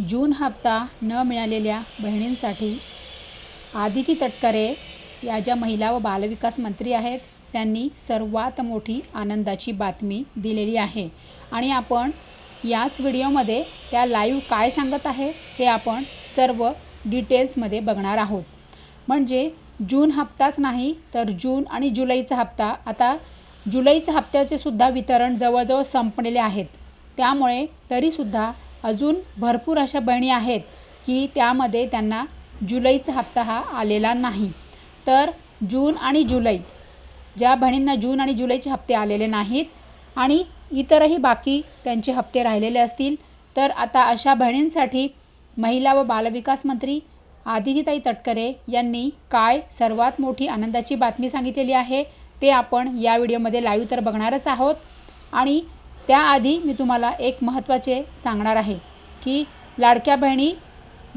जून हप्ता न मिळालेल्या बहिणींसाठी आदिती तटकरे या ज्या महिला व बालविकास मंत्री आहेत त्यांनी सर्वात मोठी आनंदाची बातमी दिलेली आहे. आणि आपण याच व्हिडिओमध्ये त्या लाईव्ह काय सांगत आहे हे आपण सर्व डिटेल्समध्ये बघणार आहोत. म्हणजे जून हप्ताच नाही तर जून आणि जुलैचा हप्ता. आता जुलैच्या हप्त्याचे सुद्धा वितरण जवळजवळ संपलेले आहेत. त्यामुळे तरीसुद्धा अजून भरपूर अशा बहिणी आहेत की त्यामध्ये त्यांना जुलैचा हप्ता हा आलेला नाही. तर जून आणि जुलै ज्या बहिणींना जून आणि जुलैचे हप्ते आलेले नाहीत आणि इतरही बाकी त्यांचे हप्ते राहिलेले असतील तर आता अशा बहिणींसाठी महिला व बालविकास मंत्री आदितीताई तटकरे यांनी काय सर्वात मोठी आनंदाची बातमी सांगितलेली आहे ते आपण या व्हिडिओमध्ये लाईव्ह तर बघणारच आहोत. आणि त्याआधी मी तुम्हाला एक महत्त्वाचे सांगणार आहे की लाडक्या बहिणी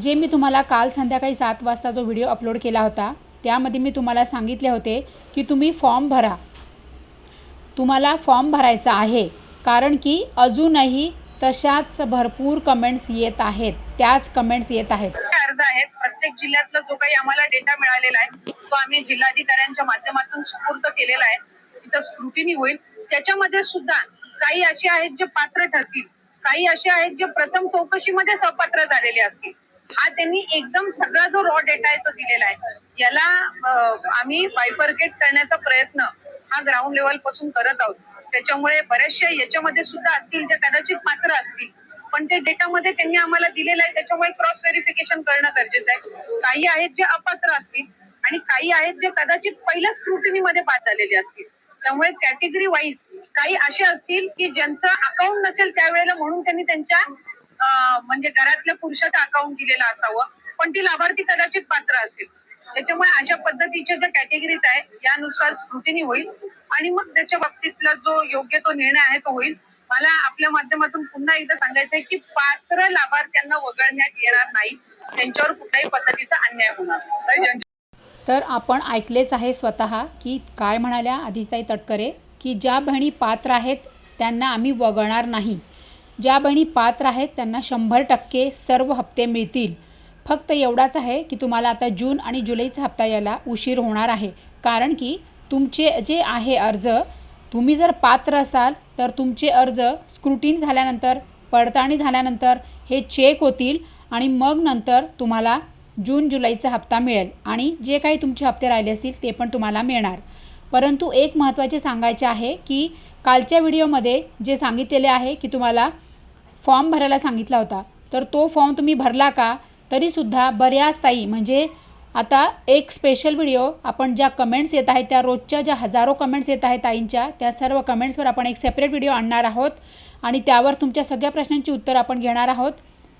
जे मी तुम्हाला काल संध्याकाळी सात वाजता जो व्हिडिओ अपलोड केला होता त्यामध्ये मी तुम्हाला सांगितले होते की तुम्ही फॉर्म भरा. तुम्हाला फॉर्म भरायचा आहे कारण की अजूनही तशाच भरपूर कमेंट्स येत आहेत त्याच कमेंट्स येत आहेत. अर्ज आहेत. प्रत्येक जिल्ह्यातला जो काही आम्हाला डेटा मिळालेला आहे तो आम्ही जिल्हाधिकाऱ्यांच्या माध्यमातून सुपूर्द केलेला आहे. तिथं स्क्रुटिनी होईल. त्याच्यामध्ये सुद्धा काही असे आहेत जे पात्र ठरतील. काही असे आहेत जे प्रथम चौकशीमध्ये सपात्र झालेले असतील. हा त्यांनी एकदम सगळा जो रॉ डेटा आहे तो दिलेला आहे. याला आम्ही बायफर्केट करण्याचा प्रयत्न हा ग्राउंड लेवलपासून करत आहोत. त्याच्यामुळे बऱ्याचशा याच्यामध्ये सुद्धा असतील जे कदाचित पात्र असतील. पण ते डेटामध्ये त्यांनी आम्हाला दिलेलं आहे. त्याच्यामुळे क्रॉस व्हेरिफिकेशन करणं गरजेचं आहे. काही आहेत जे अपात्र असतील आणि काही आहेत जे कदाचित पहिल्या स्क्रुटिनीमध्ये पास झालेले असतील. त्यामुळे कॅटेगरी वाईज काही असे असतील की ज्यांचं अकाउंट नसेल त्यावेळेला म्हणून त्यांनी त्यांच्या म्हणजे घरातल्या पुरुषाचं अकाउंट दिलेलं असावं. पण ती लाभार्थी कदाचित पात्र असेल. त्याच्यामुळे अशा पद्धतीच्या ज्या कॅटेगरीत आहे यानुसार स्क्रुटिनी होईल. आणि मग त्याच्या बाबतीतला जो योग्य तो निर्णय आहे तो होईल. मला आपल्या माध्यमातून पुन्हा एकदा सांगायचं आहे की पात्र लाभार्थ्यांना वगळण्यात येणार नाही. त्यांच्यावर कुठल्याही पद्धतीचा अन्याय होणार तर आपण ऐकलेच आहे स्वतः की काय म्हणाल्या आदिताई तटकरे की ज्या बहिणी पात्र आहेत त्यांना आम्ही वगळणार नाही. ज्या बहिणी पात्र आहेत त्यांना शंभर टक्के सर्व हप्ते मिळतील. फक्त एवढाच आहे की तुम्हाला आता जून आणि जुलैचा हप्ता यायला उशीर होणार आहे. कारण की तुमचे जे आहे अर्ज तुम्ही जर पात्र असाल तर तुमचे अर्ज स्क्रुटीन झाल्यानंतर पडताळणी झाल्यानंतर हे चेक होतील आणि मग नंतर तुम्हाला जून जुलैचा हप्ता मिळेल आणि जे काही तुमचे हप्ते राहिले असतील ते पण तुम्हाला मिळणार. परंतु एक महत्त्वाचे सांगायचे आहे की कालच्या व्हिडिओमध्ये जे सांगितलेले आहे की तुम्हाला फॉर्म भरायला सांगितला होता तर तो फॉर्म तुम्ही भरला का? तरीसुद्धा बऱ्याच ताई म्हणजे आता एक स्पेशल व्हिडिओ आपण ज्या कमेंट्स येत आहेत त्या रोजच्या ज्या हजारो कमेंट्स येत आहेत ताईंच्या त्या सर्व कमेंट्सवर आपण एक सेपरेट व्हिडिओ आणणार आहोत आणि त्यावर तुमच्या सगळ्या प्रश्नांची उत्तर आपण घेणार आहोत.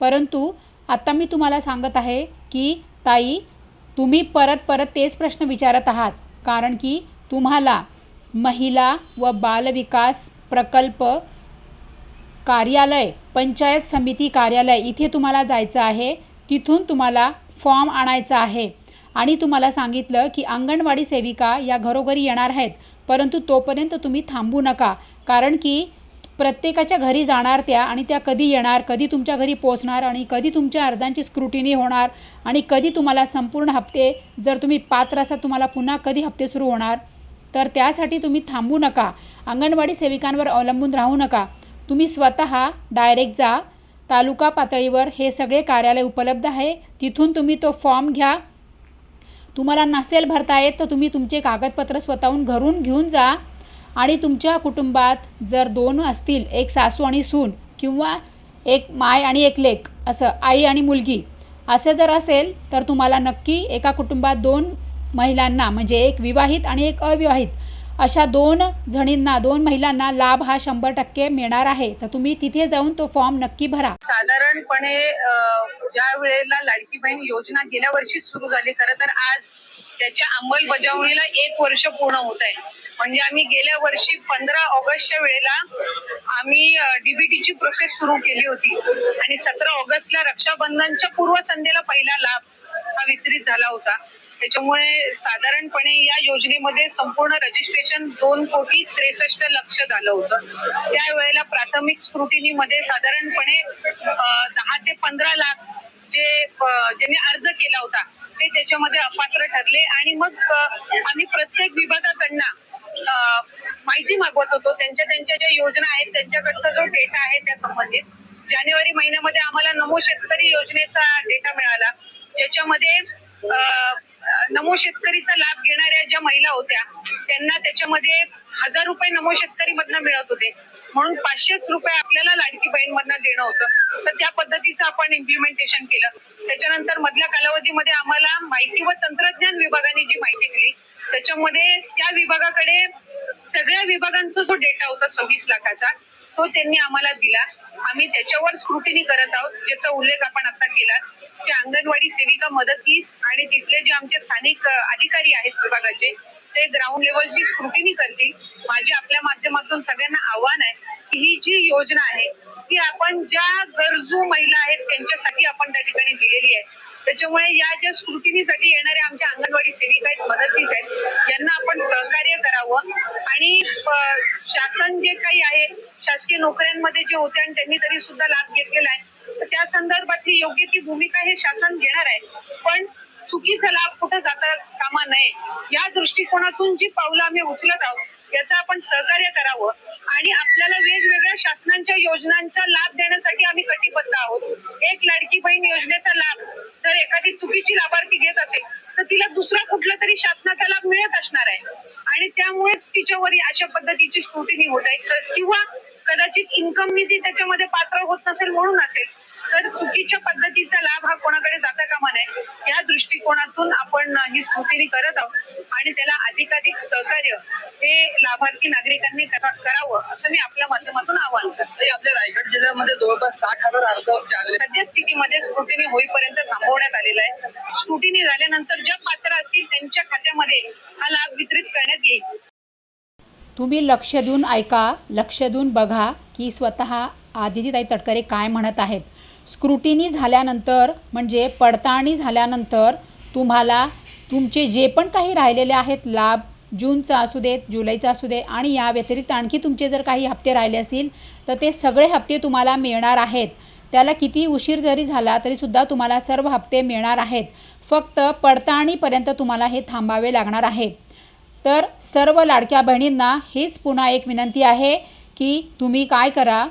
परंतु आत्ता मी तुम्हाला सांगत आहे की ताई तुम्ही परत परत तेच प्रश्न विचारत आहात. कारण की तुम्हाला महिला व बालविकास प्रकल्प कार्यालय पंचायत समिती कार्यालय इथे तुम्हाला जायचं आहे. तिथून तुम्हाला फॉर्म आणायचा आहे. आणि तुम्हाला सांगितलं की अंगणवाडी सेविका या घरोघरी येणार आहेत. परंतु तोपर्यंत तुम्ही थांबू नका. कारण की प्रत्येकाच्या घरी जाणार त्या आणि त्या कधी येणार कधी तुमच्या घरी पोचणार आणि कधी तुमच्या अर्जांची स्क्रुटिनी होणार आणि कधी तुम्हाला संपूर्ण हप्ते जर तुम्ही पात्र असाल तुम्हाला पुन्हा कधी हप्ते सुरू होणार. तर त्यासाठी तुम्ही थांबू नका. अंगणवाडी सेविकांवर अवलंबून राहू नका. तुम्ही स्वतः डायरेक्ट जा. तालुका पातळीवर हे सगळे कार्यालय उपलब्ध आहे. तिथून तुम्ही तो फॉर्म घ्या. तुम्हाला नसेल भरता येत तर तुम्ही तुमचे कागदपत्र स्वतःहून घरून घेऊन जा. आणि तुमच्या कुटुंबात जर दोन असतील एक सासू आणि सून किंवा एक माय आणि एक लेक असं आई आणि मुलगी असं जर असेल तर तुम्हाला नक्की एका कुटुंबात दोन महिलांना म्हणजे एक विवाहित आणि एक अविवाहित अशा दोन जणींना दोन महिलांना लाभ हा शंभर टक्के मिळणार आहे. तर तुम्ही तिथे जाऊन तो फॉर्म नक्की भरा. साधारणपणे ज्या वेळेला लाडकी बहीण योजना गेल्या वर्षी सुरू झाली खरं तर आज त्याच्या अंमलबजावणीला एक वर्ष पूर्ण होत आहे. म्हणजे आम्ही गेल्या वर्षी पंधरा ऑगस्टच्या वेळेला आम्ही डीबीटीची प्रोसेस सुरू केली होती. आणि सतरा ऑगस्टला रक्षाबंधनच्या पूर्वसंध्येला पहिला लाभ हा वितरित झाला होता. त्याच्यामुळे साधारणपणे या योजनेमध्ये संपूर्ण रजिस्ट्रेशन दोन कोटी त्रेसष्ट लक्ष झालं होतं. त्यावेळेला प्राथमिक स्क्रुटिनीमध्ये साधारणपणे दहा ते पंधरा लाख जे ज्यांनी अर्ज केला होता ते त्याच्यामध्ये अपात्र ठरले. आणि मग आम्ही प्रत्येक विभागाकडनं माहिती मागवत होतो. त्यांच्या त्यांच्या ज्या योजना आहेत त्यांच्याकडचा जो डेटा आहे त्या संबंधित. जानेवारी महिन्यामध्ये आम्हाला नमो शेतकरी योजनेचा डेटा मिळाला. ज्याच्यामध्ये नमो शेतकरीचा लाभ घेणाऱ्या ज्या महिला होत्या त्यांना त्याच्यामध्ये हजार रुपये नमो शेतकरी मधनं मिळत होते. म्हणून पाचशेच रुपये आपल्याला लाडकी बहीण मधनं देणं होतं. तर त्या पद्धतीचं आपण इम्प्लिमेंटेशन केलं. त्याच्यानंतर मधल्या कालावधीमध्ये आम्हाला माहिती व तंत्रज्ञान विभागाने जी माहिती दिली त्याच्यामध्ये त्या विभागाकडे सगळ्या विभागांचा जो डेटा होता सव्वीस लाखाचा तो त्यांनी आम्हाला दिला. आम्ही त्याच्यावर स्क्रुटिनी करत आहोत ज्याचा उल्लेख आपण आता केला की अंगणवाडी सेविका मदतीस आणि तिथले जे आमचे स्थानिक अधिकारी आहेत विभागाचे ते ग्राउंड लेवलची स्क्रुटिनी करतील. माझी आपल्या माध्यमातून सगळ्यांना आव्हान आहे की ही जी योजना आहे ती आपण ज्या गरजू महिला आहेत त्यांच्यासाठी आपण त्या ठिकाणी दिलेली आहे. त्याच्यामुळे या ज्या स्क्रुटिनीसाठी येणाऱ्या आमच्या अंगणवाडी सेविका आहेत मदतीस आहेत यांना आपण सहकार्य करावं. आणि शासन जे काही आहे शासकीय नोकऱ्यांमध्ये जे होते आणि त्यांनी तरी सुद्धा लाभ घेतलेला आहे त्या संदर्भात ही योग्य ती भूमिका हे शासन घेणार आहे. पण चुकीचा लाभ कुठं जाता कामा नये. या दृष्टिकोनातून जी पावलं आम्ही उचलत आहोत याचं आपण सहकार्य करावं आणि आपल्याला वेगवेगळ्या शासनांच्या योजनांचा लाभ देण्यासाठी आम्ही कटिबद्ध आहोत. एक लाडकी बहीण योजनेचा लाभ जर एखादी चुकीची लाभार्थी घेत असेल तर तिला दुसरा कुठला तरी शासनाचा लाभ मिळत असणार आहे. आणि त्यामुळेच तिच्यावर अशा पद्धतीची स्क्रुटिनी होत आहे. किंवा कदाचित इन्कम निधी त्याच्यामध्ये पात्र होत नसेल म्हणून असेल तर चुकीच्या पद्धतीचा लाभ हा कोणाकडे जाता कामा नये. या दृष्टिकोनातून आपण ही स्क्रुटिनी करत आहोत. आणि त्याला अधिकाधिक सहकार्य हे लाभार्थी नागरिकांनी करा- करावं असं मी आपल्या माध्यमातून आवाहन करते. आपल्या रायगड जिल्ह्यामध्ये जवळपास साठ हजार अर्ज सध्या स्थितीमध्ये स्क्रुटिनी होईपर्यंत थांबवण्यात आलेला आहे. स्क्रुटिनी झाल्यानंतर ज्या पात्र असतील त्यांच्या खात्यामध्ये हा लाभ वितरित करण्यात येईल. तुम्ही लक्ष देऊन ऐका लक्ष देऊन बघा की स्वतः आदितीताई तटकरे काय म्हणत आहेत. स्क्रुटिनी झाल्यानंतर म्हणजे पडताळणी झाल्यानंतर तुम्हाला तुमचे जे पण काही राहिलेले आहेत लाभ जूनचा असू देत जुलैचा असू दे आणि या व्यतिरिक्त आणखी तुमचे जर काही हप्ते राहिले असतील तर ते सगळे हप्ते तुम्हाला मिळणार आहेत. त्याला किती उशीर जरी झाला तरीसुद्धा तुम्हाला सर्व हप्ते मिळणार आहेत. फक्त पडताळणीपर्यंत तुम्हाला हे थांबावे लागणार आहे. तर सर्व लाडक्या बहिणींना हीच पुन्हा एक विनंती आहे की तुम्ही काय करा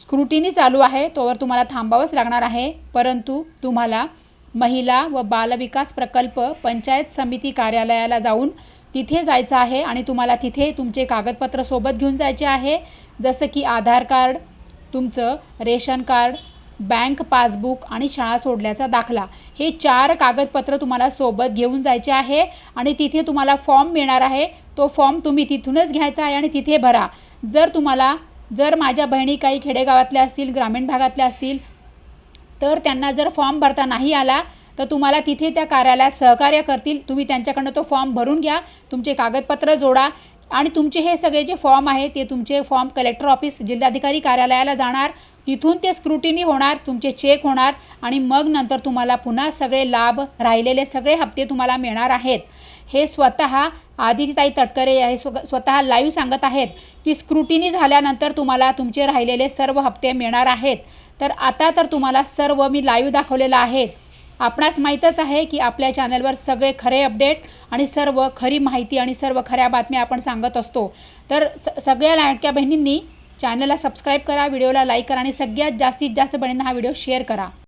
स्क्रुटिनी चालू आहे तोवर तुम्हाला थांबावंच लागणार आहे. परंतु तुम्हाला महिला व बालविकास प्रकल्प पंचायत समिती कार्यालयाला जाऊन तिथे जायचं आहे आणि तुम्हाला तिथे तुमचे कागदपत्र सोबत घेऊन जायचे आहे. जसं की आधार कार्ड तुमचं रेशन कार्ड बँक पासबुक आणि शाळा सोडल्याचा दाखला. हे चार कागदपत्र तुम्हाला सोबत घेऊन जायचे आहे आणि तिथे तुम्हाला फॉर्म मिळणार आहे. तो फॉर्म तुम्ही तिथूनच घ्यायचा आहे आणि तिथे भरा. जर तुम्हाला जर माझ्या बहिणी काही खेडेगावातल्या असतील ग्रामीण भागातल्या असतील तर त्यांना जर फॉर्म भरता नाही आला तर तुम्हाला तिथे त्या कार्यालयात सहकार्य करतील. तुम्ही त्यांच्याकडनं तो फॉर्म भरून घ्या तुमचे कागदपत्र जोडा आणि तुमचे हे सगळे जे फॉर्म आहे ते तुमचे फॉर्म कलेक्टर ऑफिस जिल्हाधिकारी कार्यालयाला जाणार. तिथून ते स्क्रुटिनी होणार तुमचे चेक होणार आणि मग नंतर तुम्हाला पुन्हा सगळे लाभ राहिलेले सगळे हप्ते तुम्हाला मिळणार आहेत. हे स्वतः आदितीताई तटकरे हे स्व स्वतः लाईव्ह सांगत आहेत. की स्क्रुटिनी झाल्यानंतर तुम्हाला तुमचे राहिलेले सर्व हप्ते मिळणार आहेत. तर आता तर तुम्हाला सर्व मी लाईव्ह दाखवलेलं आहे. आपणास माहीतच आहे की आपल्या चॅनलवर सगळे खरे अपडेट आणि सर्व खरी माहिती आणि सर्व खऱ्या बातम्या आपण सांगत असतो. तर स सगळ्या लाडक्या बहिणींनी चॅनलला सबस्क्राईब करा व्हिडिओला लाईक करा आणि सगळ्यात जास्तीत जास्त बहिणींना हा व्हिडिओ शेअर करा.